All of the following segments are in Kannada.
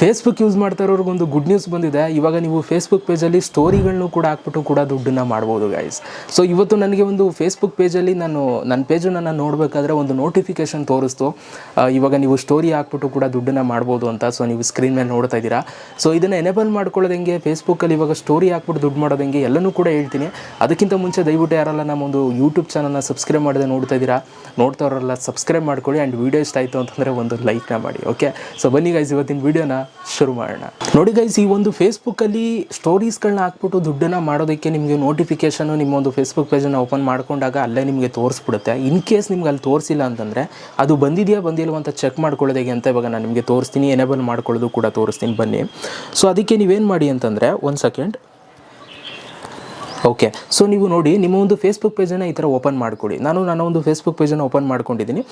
ಫೇಸ್ಬುಕ್ ಯೂಸ್ ಮಾಡ್ತಾ ಒಂದು ಗುಡ್ ನ್ಯೂಸ್ ಬಂದಿದೆ. ಇವಾಗ ನೀವು ಫೇಸ್ಬುಕ್ ಪೇಜಲ್ಲಿ ಸ್ಟೋರಿಗಳನ್ನು ಕೂಡ ಹಾಕ್ಬಿಟ್ಟು ಕೂಡ ದುಡ್ಡನ್ನು ಮಾಡ್ಬೋದು ಗೈಸ್ ಸೊ ಇವತ್ತು ನನಗೆ ಒಂದು ಫೇಸ್ಬುಕ್ ಪೇಜಲ್ಲಿ ನಾನು, ನನ್ನ ಪೇಜನ್ನು ನಾನು ನೋಡಬೇಕಾದ್ರೆ ಒಂದು ನೋಟಿಫಿಕೇಶನ್ ತೋರಿಸ್ತು. ಇವಾಗ ನೀವು ಸ್ಟೋರಿ ಹಾಕ್ಬಿಟ್ಟು ಕೂಡ ದುಡ್ಡನ್ನು ಮಾಡ್ಬೋದು ಅಂತ. ಸೊ ನೀವು ಸ್ಕ್ರೀನ್ ಮೇಲೆ ನೋಡ್ತಾ ಇದ್ದೀರಾ. ಸೊ ಇದನ್ನು ಎನೇಬಲ್ ಮಾಡ್ಕೊಳ್ಳೋದು ಹೆಂಗೆ? ಫೇಸ್ಬುಕ್ಕಲ್ಲಿ ಇವಾಗ ಸ್ಟೋರಿ ಹಾಕ್ಬಿಟ್ಟು ದುಡ್ಡು ಮಾಡೋದು ಹೆಂಗೆ? ಎಲ್ಲನೂ ಕೂಡ ಹೇಳ್ತೀನಿ. ಅದಕ್ಕಿಂತ ಮುಂಚೆ ದಯವಿಟ್ಟು ಯಾರಲ್ಲ ನಮ್ಮ ಒಂದು ಯೂಟ್ಯೂಬ್ ಚಾನಲ್ನ ಸಬ್ಸ್ಕ್ರೈಬ್ ಮಾಡದೆ ನೋಡ್ತಾ ಇದ್ದೀರಾ ಇರೋರೆಲ್ಲ ಸಬ್ಸ್ಕ್ರೈಬ್ ಮಾಡ್ಕೊಳ್ಳಿ. ಆ್ಯಂಡ್ ವೀಡಿಯೋ ಇಷ್ಟ ಆಯಿತು ಅಂತಂದರೆ ಒಂದು ಲೈಕ್ನ ಮಾಡಿ ಓಕೆ ಸೊ ಬನ್ನಿ ಗೈಸ್ ಇವತ್ತಿನ ವೀಡಿಯೋನ ಶುರು ಮಾಡೋಣ. ನೋಡಿ ಗೈಸ್ ಈ ಒಂದು ಫೇಸ್ಬುಕ್ಕಲ್ಲಿ ಸ್ಟೋರೀಸ್ಗಳನ್ನ ಹಾಕ್ಬಿಟ್ಟು ದುಡ್ಡನ್ನು ಮಾಡೋದಕ್ಕೆ ನಿಮಗೆ ನೋಟಿಫಿಕೇಶನ್ ನಿಮ್ಮ ಒಂದು ಫೇಸ್ಬುಕ್ ಪೇಜನ್ನು ಓಪನ್ ಮಾಡ್ಕೊಂಡಾಗ ಅಲ್ಲೇ ನಿಮಗೆ ತೋರಿಸ್ಬಿಡುತ್ತೆ. ಇನ್ ಕೇಸ್ ನಿಮ್ಗೆ ಅಲ್ಲಿ ತೋರಿಸಿಲ್ಲ ಅಂತಂದರೆ, ಅದು ಬಂದಿದೆಯಾ ಬಂದಿಲ್ವ ಅಂತ ಚೆಕ್ ಮಾಡ್ಕೊಳ್ಳೋದು ಅಂತ ಇವಾಗ ನಾನು ನಿಮಗೆ ತೋರಿಸ್ತೀನಿ ಎನೇಬಲ್ ಮಾಡ್ಕೊಳ್ಳೋದು ಕೂಡ ತೋರಿಸ್ತೀನಿ, ಬನ್ನಿ. ಸೊ ಅದಕ್ಕೆ ನೀವೇನು ಮಾಡಿ ಅಂತಂದರೆ, ಒಂದು ಸೆಕೆಂಡ್ ಓಕೆ ಸೊ ನೀವು ನೋಡಿ, ನಿಮ್ಮ ಒಂದು ಫೇಸ್ಬುಕ್ ಪೇಜನ್ನು ಈ ಥರ ಓಪನ್ ಮಾಡಿಕೊಡಿ. ನಾನು ನಾನು ಒಂದು ಫೇಸ್ಬುಕ್ ಪೇಜನ್ನು ಓಪನ್ ಮಾಡ್ಕೊಂಡಿದ್ದೀನಿ.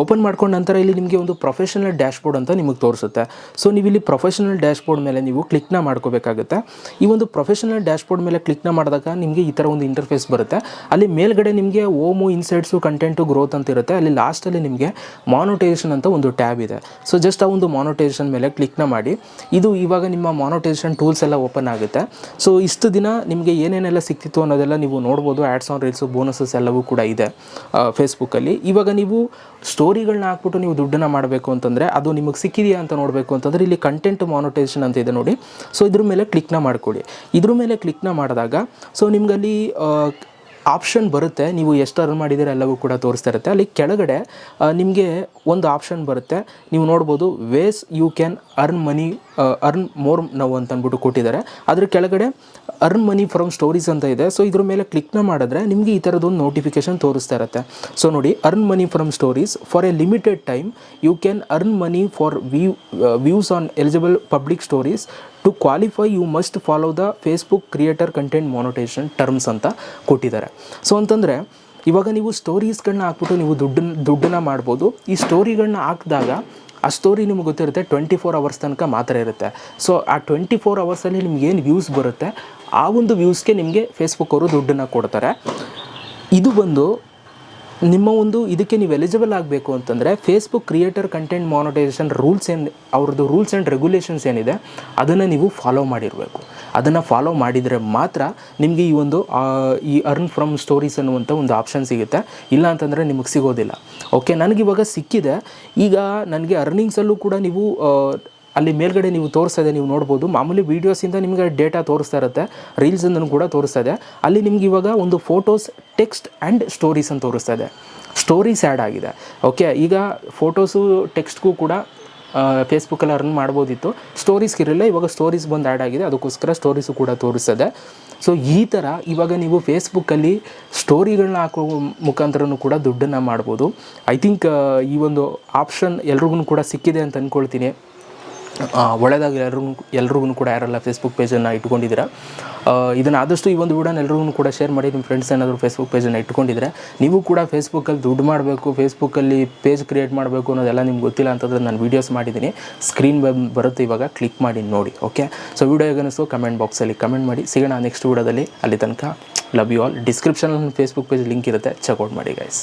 ಓಪನ್ ಮಾಡ್ಕೊಂಡ ನಂತರ ಇಲ್ಲಿ ನಿಮಗೆ ಒಂದು ಪ್ರೊಫೆಷನಲ್ ಡ್ಯಾಶ್ಬೋರ್ಡ್ ಅಂತ ನಿಮಗೆ ತೋರಿಸುತ್ತೆ. ಸೊ ನೀವು ಇಲ್ಲಿ ಪ್ರೊಫೆಷನಲ್ ಡ್ಯಾಶ್ಬೋರ್ಡ್ ಮೇಲೆ ನೀವು ಕ್ಲಿಕ್ನ ಮಾಡ್ಕೋಬೇಕಾಗುತ್ತೆ. ಈ ಒಂದು ಪ್ರೊಫೆಷನಲ್ ಡ್ಯಾಶ್ಬೋರ್ಡ್ ಮೇಲೆ ಕ್ಲಿಕ್ನ ಮಾಡಿದಾಗ ನಿಮಗೆ ಈ ಥರ ಒಂದು ಇಂಟರ್ಫೇಸ್ ಬರುತ್ತೆ. ಅಲ್ಲಿ ಮೇಲ್ಗಡೆ ನಿಮಗೆ ಓಮು ಇನ್ಸೈಟ್ಸು ಕಂಟೆಂಟು ಗ್ರೋತ್ ಅಂತ ಇರುತ್ತೆ. ಅಲ್ಲಿ ಲಾಸ್ಟಲ್ಲಿ ನಿಮಗೆ ಮಾನೋಟೈಸೇಷನ್ ಅಂತ ಒಂದು ಟ್ಯಾಬ್ ಇದೆ. ಸೊ ಜಸ್ಟ್ ಆ ಒಂದು ಮಾನೋಟೈಸೇಷನ್ ಮೇಲೆ ಕ್ಲಿಕ್ನ ಮಾಡಿ. ಇದು ಇವಾಗ ನಿಮ್ಮ ಮಾನೋಟೈಸೇಷನ್ ಟೂಲ್ಸ್ ಎಲ್ಲ ಓಪನ್ ಆಗುತ್ತೆ. ಸೊ ಇಷ್ಟು ದಿನ ನಿಮಗೆ ಏನೇನೆಲ್ಲ ಸಿಕ್ತಿತ್ತು ಅನ್ನೋದೆಲ್ಲ ನೀವು ನೋಡ್ಬೋದು. ಆ್ಯಡ್ಸ್ ಆನ್ ರೀಲ್ಸು ಬೋನಸಸ್ ಎಲ್ಲವೂ ಕೂಡ ಇದೆ ಫೇಸ್ಬುಕ್ಕಲ್ಲಿ ಇವಾಗ ನೀವು ಸ್ಟೋರಿಗಳನ್ನ ಹಾಕ್ಬಿಟ್ಟು ನೀವು ದುಡ್ಡನ್ನು ಮಾಡಬೇಕು ಅಂತಂದರೆ ಅದು ನಿಮಗೆ ಸಿಕ್ಕಿದೆಯಾ ಅಂತ ನೋಡಬೇಕು ಅಂತಂದರೆ ಇಲ್ಲಿ ಕಂಟೆಂಟ್ ಮಾನಿಟೈಸೇಷನ್ ಅಂತ ಇದೆ ನೋಡಿ. ಸೊ ಇದ್ರ ಮೇಲೆ ಕ್ಲಿಕ್ನ ಮಾಡ್ಕೊಳ್ಳಿ. ಇದ್ರ ಮೇಲೆ ಕ್ಲಿಕ್ನ ಮಾಡಿದಾಗ ಸೊ ನಿಮ್ಗಲ್ಲಿ ಆಪ್ಷನ್ ಬರುತ್ತೆ. ನೀವು ಎಷ್ಟು ಅರ್ನ್ ಮಾಡಿದ್ದೀರ ಎಲ್ಲವೂ ಕೂಡ ತೋರಿಸ್ತಾ ಇರುತ್ತೆ. ಅಲ್ಲಿ ಕೆಳಗಡೆ ನಿಮಗೆ ಒಂದು ಆಪ್ಷನ್ ಬರುತ್ತೆ. ನೀವು ನೋಡ್ಬೋದು ways you can earn money earn more now ಅಂತ ಅಂದ್ಬಿಟ್ಟು ಕೊಟ್ಟಿದ್ದಾರೆ. ಅದ್ರ ಕೆಳಗಡೆ ಅರ್ನ್ ಮನಿ ಫ್ರಮ್ ಸ್ಟೋರೀಸ್ ಅಂತ ಇದೆ. ಸೊ ಇದ್ರ ಮೇಲೆ ಕ್ಲಿಕ್ನ ಮಾಡಿದ್ರೆ ನಿಮಗೆ ಈ ಥರದೊಂದು ನೋಟಿಫಿಕೇಶನ್ ತೋರಿಸ್ತಾ ಇರುತ್ತೆ. ಸೊ ನೋಡಿ earn money from stories for a limited time you can earn money for view views on eligible public stories to qualify you must follow the Facebook creator content monetization terms ಅಂತ ಕೊಟ್ಟಿದ್ದಾರೆ. ಸೊ ಅಂತಂದರೆ, ಇವಾಗ ನೀವು ಸ್ಟೋರೀಸ್ಗಳನ್ನ ಹಾಕ್ಬಿಟ್ಟು ನೀವು ದುಡ್ಡನ್ನ ದುಡ್ಡನ್ನ ಮಾಡ್ಬೋದು. ಈ ಸ್ಟೋರಿಗಳನ್ನ ಹಾಕಿದಾಗ ಆ ಸ್ಟೋರಿ ನಿಮ್ಗೆ ಗೊತ್ತಿರುತ್ತೆ ಟ್ವೆಂಟಿ ಫೋರ್ ಅವರ್ಸ್ ತನಕ ಮಾತ್ರ ಇರುತ್ತೆ. ಸೊ ಆ ಟ್ವೆಂಟಿ ಫೋರ್ ಅವರ್ಸಲ್ಲಿ ನಿಮ್ಗೆ ಏನು ವ್ಯೂಸ್ ಬರುತ್ತೆ, ಆ ಒಂದು ವ್ಯೂಸ್ಗೆ ನಿಮಗೆ ಫೇಸ್ಬುಕ್ ಅವರು ದುಡ್ಡನ್ನು ಕೊಡ್ತಾರೆ. ಇದು ಬಂದು ನಿಮ್ಮ ಒಂದು ಇದಕ್ಕೆ ನೀವು ಎಲಿಜಿಬಲ್ ಆಗಬೇಕು ಅಂತಂದರೆ Facebook creator content monetization rules ಏನು, ಅವ್ರದ್ದು ರೂಲ್ಸ್ ಆ್ಯಂಡ್ ರೆಗ್ಯುಲೇಷನ್ಸ್ ಏನಿದೆ, ಅದನ್ನು ನೀವು ಫಾಲೋ ಮಾಡಿರಬೇಕು. ಅದನ್ನು ಫಾಲೋ ಮಾಡಿದರೆ ಮಾತ್ರ ನಿಮಗೆ ಈ ಒಂದು ಈ ಅರ್ನ್ ಫ್ರಮ್ ಸ್ಟೋರೀಸ್ ಅನ್ನುವಂಥ ಒಂದು ಆಪ್ಷನ್ ಸಿಗುತ್ತೆ. ಇಲ್ಲ ಅಂತಂದರೆ ನಿಮಗೆ ಸಿಗೋದಿಲ್ಲ. ಓಕೆ ನನಗಿವಾಗ ಸಿಕ್ಕಿದೆ. ಈಗ ನನಗೆ ಅರ್ನಿಂಗ್ಸಲ್ಲೂ ಕೂಡ ನೀವು ಅಲ್ಲಿ ಮೇಲ್ಗಡೆ ನೀವು ತೋರಿಸ್ತಾ ಇದೆ, ನೀವು ನೋಡ್ಬೋದು. ಮಾಮೂಲಿ ವೀಡಿಯೋಸಿಂದ ನಿಮಗೆ ಡೇಟಾ ತೋರಿಸ್ತಾ ಇರುತ್ತೆ. ರೀಲ್ಸನ್ನು ಕೂಡ ತೋರಿಸ್ತಾ ಇದೆ. ಅಲ್ಲಿ ನಿಮ್ಗೆ ಇವಾಗ ಒಂದು ಫೋಟೋಸ್ ಟೆಕ್ಸ್ಟ್ ಆ್ಯಂಡ್ ಸ್ಟೋರೀಸ್ ಅಂತ ತೋರಿಸ್ತಾ ಇದೆ. ಸ್ಟೋರೀಸ್ ಆ್ಯಡ್ ಆಗಿದೆ. ಓಕೆ ಈಗ ಫೋಟೋಸು ಟೆಕ್ಸ್ಟ್ಗೂ ಕೂಡ ಫೇಸ್ಬುಕ್ಕಲ್ಲಿ ಅರ್ನ್ ಮಾಡ್ಬೋದಿತ್ತು. ಸ್ಟೋರೀಸ್ಗೆ ಇರಲಿಲ್ಲ, ಇವಾಗ ಸ್ಟೋರೀಸ್ ಬಂದು ಆ್ಯಡ್ ಆಗಿದೆ. ಅದಕ್ಕೋಸ್ಕರ ಸ್ಟೋರೀಸು ಕೂಡ ತೋರಿಸ್ತದೆ ಸೊ ಈ ಥರ ಇವಾಗ ನೀವು ಫೇಸ್ಬುಕ್ಕಲ್ಲಿ ಸ್ಟೋರಿಗಳನ್ನ ಹಾಕೋ ಮುಖಾಂತರನೂ ಕೂಡ ದುಡ್ಡನ್ನು ಮಾಡ್ಬೋದು. ಐ ಥಿಂಕ್ ಈ ಒಂದು ಆಪ್ಷನ್ ಎಲ್ರಿಗೂ ಕೂಡ ಸಿಕ್ಕಿದೆ ಅಂತ ಅಂದ್ಕೊಳ್ತೀನಿ ಒಳ್ಳೆಯದಾಗಿ ಎಲ್ರಿಗೂ ಎಲ್ರಿಗೂ ಕೂಡ ಯಾರೆಲ್ಲ ಫೇಸ್ಬುಕ್ ಪೇಜನ್ನು ಇಟ್ಕೊಂಡಿದ್ದೀರಾ ಇದನ್ನು ಆದಷ್ಟು ಈ ಒಂದು ವಿಡಿಯೋನ ಎಲ್ರಿಗೂ ಕೂಡ ಶೇರ್ ಮಾಡಿ ನಿಮ್ಮ ಫ್ರೆಂಡ್ಸ್ ಏನಾದರೂ ಫೇಸ್ಬುಕ್ ಪೇಜನ್ನು ಇಟ್ಕೊಂಡಿದ್ರೆ, ನೀವು ಕೂಡ ಫೇಸ್ಬುಕ್ಕಲ್ಲಿ ದುಡ್ಡು ಮಾಡಬೇಕು ಫೇಸ್ಬುಕ್ಕಲ್ಲಿ ಪೇಜ್ ಕ್ರಿಯೇಟ್ ಮಾಡಬೇಕು ಅನ್ನೋದೆಲ್ಲ ನಿಮ್ಗೆ ಗೊತ್ತಿಲ್ಲ ಅಂತಂದ್ರೆ ನಾನು ವೀಡಿಯೋಸ್ ಮಾಡಿದ್ದೀನಿ. ಸ್ಕ್ರೀನ್ ಬರುತ್ತೆ ಇವಾಗ ಕ್ಲಿಕ್ ಮಾಡಿ ನೋಡಿ ಓಕೆ ಸೊ ವೀಡಿಯೋ ಹೇಗನಿಸ್ತು ಕಮೆಂಟ್ ಬಾಕ್ಸಲ್ಲಿ ಕಮೆಂಟ್ ಮಾಡಿ. ಸಿಗೋಣ ನೆಕ್ಸ್ಟ್ ವೀಡಿಯೋದಲ್ಲಿ. ಅಲ್ಲಿ ತನಕ ಲವ್ ಯು ಆಲ್ ಡಿಸ್ಕ್ರಿಪ್ಷನಲ್ಲಿ ಫೇಸ್ಬುಕ್ ಪೇಜ್ ಲಿಂಕ್ ಇರುತ್ತೆ. ಚೆಕ್ಔಟ್ ಮಾಡಿ ಗೈಸ್